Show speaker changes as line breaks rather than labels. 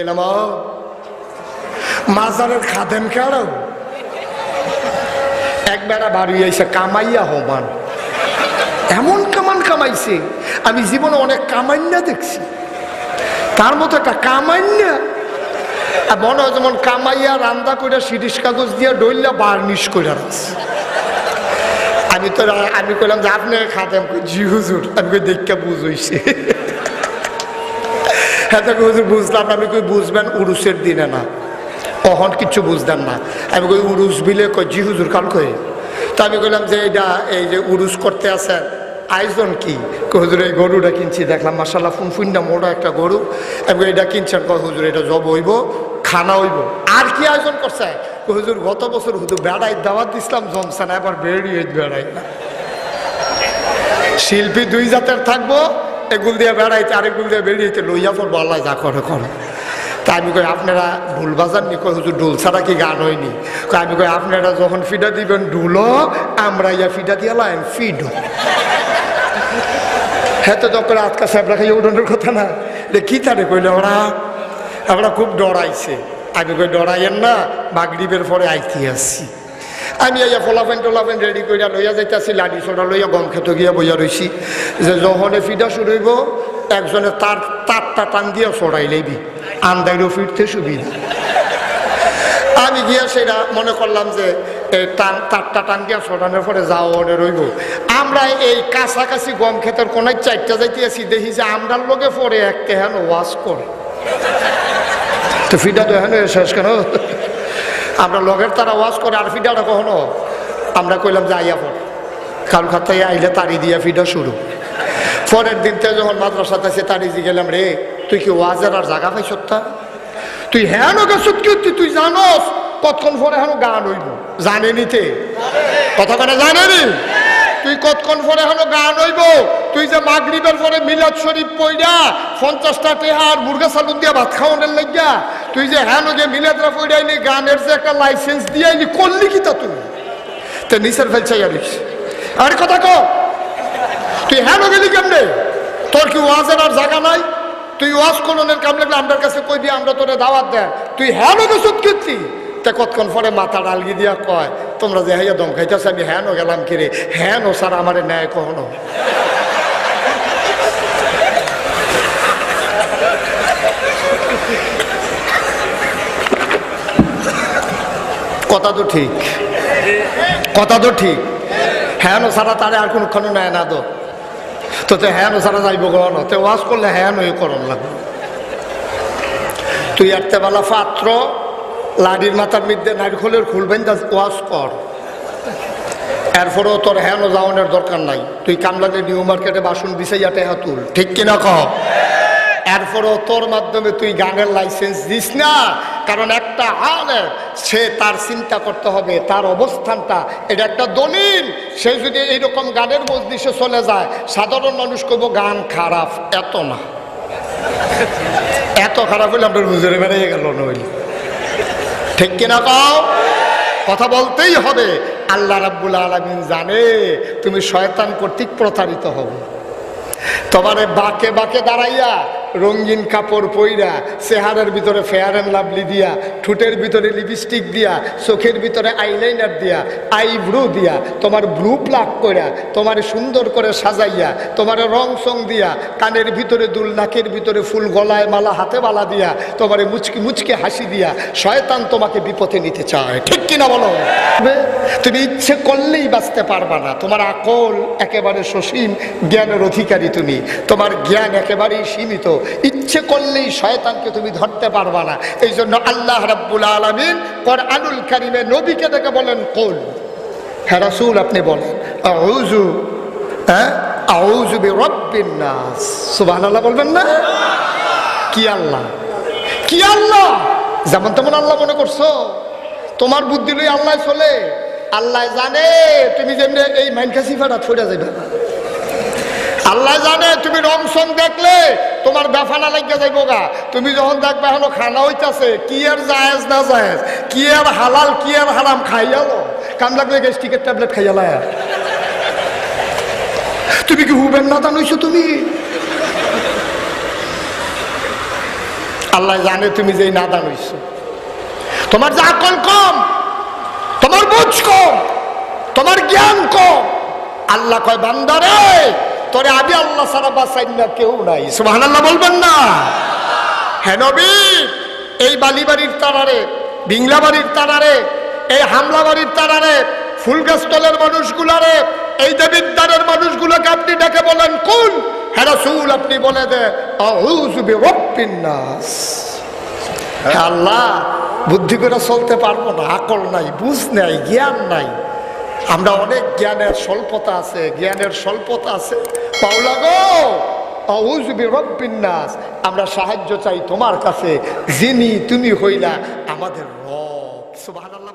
গেলাম মাজারের খাদেম কেড়ো এক বেড়া এসে কামাইয়া হমান এমন কামান কামাইছে, আমি জীবনে অনেক কামাইন্যা দেখছি। তার মতো একটা কামাইন্যা আর মনে হয় যেমন কামাইয়া রান্দা করে সিরিশ কাগজ দিয়ে ডইলা বার্নিশ করে রাখছে। আমি তো আমি কইলাম যে আপনি খাদেম জি হুজুর, আমি দেখতে বুঝইছে। হ্যাঁ তো হুজুর, বুঝলাম। আমি কই বুঝবেন উরুসের দিনে না। কখন কিচ্ছু বুঝতাম না। আমি কই উরুস বিলে কই জি হুজুর, কাল কই? তো আমি কইলাম যে এটা এই যে উরুস করতে আছেন, আয়োজন কি? হুজুর, এই গরুটা কিনছি, দেখলাম মাসাল্লাহ ফুন ফুন্ডা মোটা একটা গরু। আমি এটা কিনছেন কয় হুজুর এটা জব হইব, খানা হইব। আর কি আয়োজন করছে? হুজুর, গত বছর হুজুর বেড়াই, দাওয়াত দিছিলাম, জমছে না, এবার বেড়িয়ে বেড়াই। শিল্পী দুই জাতের থাকব এগুল দিয়ে বেড়াইতে আরেকগুল দিয়ে বেরিয়েতে লইয়া পড়ব, আল্লাহ যা করে করে। তা আমি কই, আপনারা ঢুল বাজার নি কই, হুজুর, ঢুল ছাড়া কি গান হয়নি? কই, আমি কই, আপনারা যখন ফিডা দিবেন ঢুলো আমরা ইয়া ফিডা দিয়ে লাইন ফিডো হ্যাঁ তো তখন আজকা সাহেব রাখাই উঠোনের কথা না। কি তারে কইলে ওরা? আমরা খুব ডরাইছে। আমি কই, ডরাইয়েন না, মাগরিবের পরে আইতে আসছি আমি এই ফলাফেন টোলাফেন রেডি করিয়া লইয়া যাইতেছি লাডি সোডা লইয়া গম খেতে গিয়া বইয়া রইছি যে যখনে ফিডা শুরু হইব, একজনে তার তারটা টান দিয়া সরাই লইবি। আন্দাইরও ফিরতে সুবিধা। আমি গিয়া সেটা মনে করলাম যে এই টান তারটা টান দিয়া সরানোর পরে যাও ওনে রইব আমরা এই কাছাকাছি গম ক্ষেতের কোনায় চারটা যাইতে আছি, দেখি যে আমরার লোকে পরে একটা হেন ওয়াশ করে তো ফিডা তো হেন শেষ কেন? আমরা লগের তারা ওয়াশ করে আর ফিডাটা কখনো? আমরা কইলাম যে আইয়া কারণ খাতায় আইলে তাড়ি দিয়া ফিডা শুরু। পরের দিন থেকে যখন মাদ্রাসাতে সে তাড়ি দিয়ে গেলাম রে তুই কি ওয়াজের আর জায়গা পাইছ তা? তুই হ্যাঁ গেছত কি তুই তুই জানস? কতক্ষণ পরে হেন গান হইব? জানে। নিতে কথা কেন জানে নি তুই কতক্ষণ পরে হেন গান হইব? তুই যে মাগরিবের পরে মিলাদ শরীফ পইরা পঞ্চাশটা টেহার মুরগা সালুন দিয়া ভাত খাওয়ানোর লাগিয়া, তুই যে হ্যাঁ যে মিলাদরা পইরাইনি গানের যে একটা লাইসেন্স দিয়াইনি করলি কি তা তুই? তো নিচের ফেলছাই আরিস আর কথা কো, তুই হ্যাঁ গেলি কেমনে? তোর কি ওয়াজের আর জায়গা নাই? তুই ওয়াজ করনের কাম লাগলে আমার কাছে কই দিয়ে আমরা তোরে দাওয়াত দেয় তুই হ্যাঁ গেছত কীর্তি তা কতক্ষণ পরে মাথা ডালগি দিয়া কয়, তোমরা যে হাইয়া দম খাইতেছ, আমি হ্যাঁ গেলাম কিরে হ্যাঁ নো স্যার, আমারে ন্যায় কখনো। কথা তো ঠিক। কথা তো ঠিক। হ্যাঁ নো সারা তারে আর কোনোক্ষণ নেয় না তো। তো তে হ্যাঁ নো সারা যাইব করানো তে ওয়াজ করলে হ্যাঁ নই করন লাগবে। তুই একটা বেলা পাত্র, লাডির মাথার মধ্যে নারকলের খুলবেন ওয়াজ কর। এরপরেও তোর হ্যাঁ যাওয়ানোর দরকার নাই। তুই কামলাদের নিউ মার্কেটে বাসন বিছাইয়া টেহা তুল। ঠিক কিনা কহ এরপরও তোর মাধ্যমে তুই গানের লাইসেন্স দিস না। কারণ একটা আলে সে তার চিন্তা করতে হবে, তার অবস্থানটা। এটা একটা দলিল। সে যদি এইরকম গানের মজলিসে চলে যায়, সাধারণ মানুষ কব গান খারাপ। এত না। এত খারাপ হলে আপনার হুজুরে বেড়ে গেল নইল ঠিক কিনা কাও? কথা বলতেই হবে। আল্লাহ রাব্বুল আলমিন জানে, তুমি শয়তান কর্তৃক প্রতারিত হবে তোমারে বাকে বাকে দাঁড়াইয়া রঙিন কাপড় পইরা চেহারার ভিতরে ফেয়ার অ্যান্ড লাভলি দিয়া ঠোঁটের ভিতরে লিপস্টিক দিয়া চোখের ভিতরে আইলাইনার দিয়া আইব্রু দিয়া তোমার ব্রু প্লাক কইরা তোমার সুন্দর করে সাজাইয়া তোমার রং সং দিয়া কানের ভিতরে দুল নাকের ভিতরে ফুল গলায় মালা হাতে মালা দিয়া তোমার মুচকি মুচকে হাসি দিয়া শয়তান তোমাকে বিপথে নিতে চায়। ঠিক কিনা বলো? তুমি ইচ্ছে করলেই বাঁচতে পারবা না। তোমার আকল একেবারে সসীম জ্ঞানের অধিকারী তুমি। তোমার জ্ঞান একেবারেই সীমিত। ইচ্ছে করলেই শয়তানকে তুমি ধরতে পারবা না। এই জন্য আল্লাহ রাব্বুল আলমিন কর আনুল কারিমে নবীকে দেখে বলেন, কোল। হ্যাঁ রাসূল, আপনি বলেন, আউযু হ্যাঁ আউযু বি রব্বিন নাস। সুবহানাল্লাহ বলবেন না? কি আল্লাহ? কি আল্লাহ? যেমন তেমন আল্লাহ মনে করছ। তোমার বুদ্ধি লই আল্লাহ চলে। আল্লাহ জানে তুমি যেমনি এই মাইনকাসি ফাটা ছড়ে যাবে আল্লাহ জানে তুমি রং সং দেখলে তোমার বেফানা লাগিয়ে যাইব গা। তুমি যখন দেখবে এখনও খানা হইতাছে, কি আর জায়েজ না জায়েজ? কি আর হালাল, কি আর হারাম খাইয়ালো কাম লাগলে গ্যাস্ট্রিকের ট্যাবলেট খাইয়ালা তুমি কি হুবেন না জানোইছো তুমি? আল্লাহ জানে তুমি যেই নাদান হইছ তোমার যে আকল কম, তোমার বুঝ কম, তোমার জ্ঞান কম। আল্লাহ কয় বান্দারে তোরে আমি আল্লাহ সারা বাসাই না কেউ নাই। সুবাহ আল্লাহ বলবেন না। হ্যাঁ নবী এই বালিবাড়ির তারারে বিংলা বাড়ির তারারে এই হামলা বাড়ির তারারে ফুলগাছতলের মানুষগুলারে এই দেবিদ্বারের মানুষগুলোকে আপনি ডেকে বলেন কোন? হ্যাঁ রাসূল আপনি বলে দে নাস। আল্লাহ বুদ্ধি করে চলতে পারব না আকল নাই বুঝ নাই জ্ঞান নাই। আমরা অনেক জ্ঞানের স্বল্পতা আছে, জ্ঞানের স্বল্পতা আছে। পাওলা গো! বিন্যাস আমরা সাহায্য চাই তোমার কাছে। যিনি তুমি হইলা আমাদের রব। সুবহানাল্লাহ।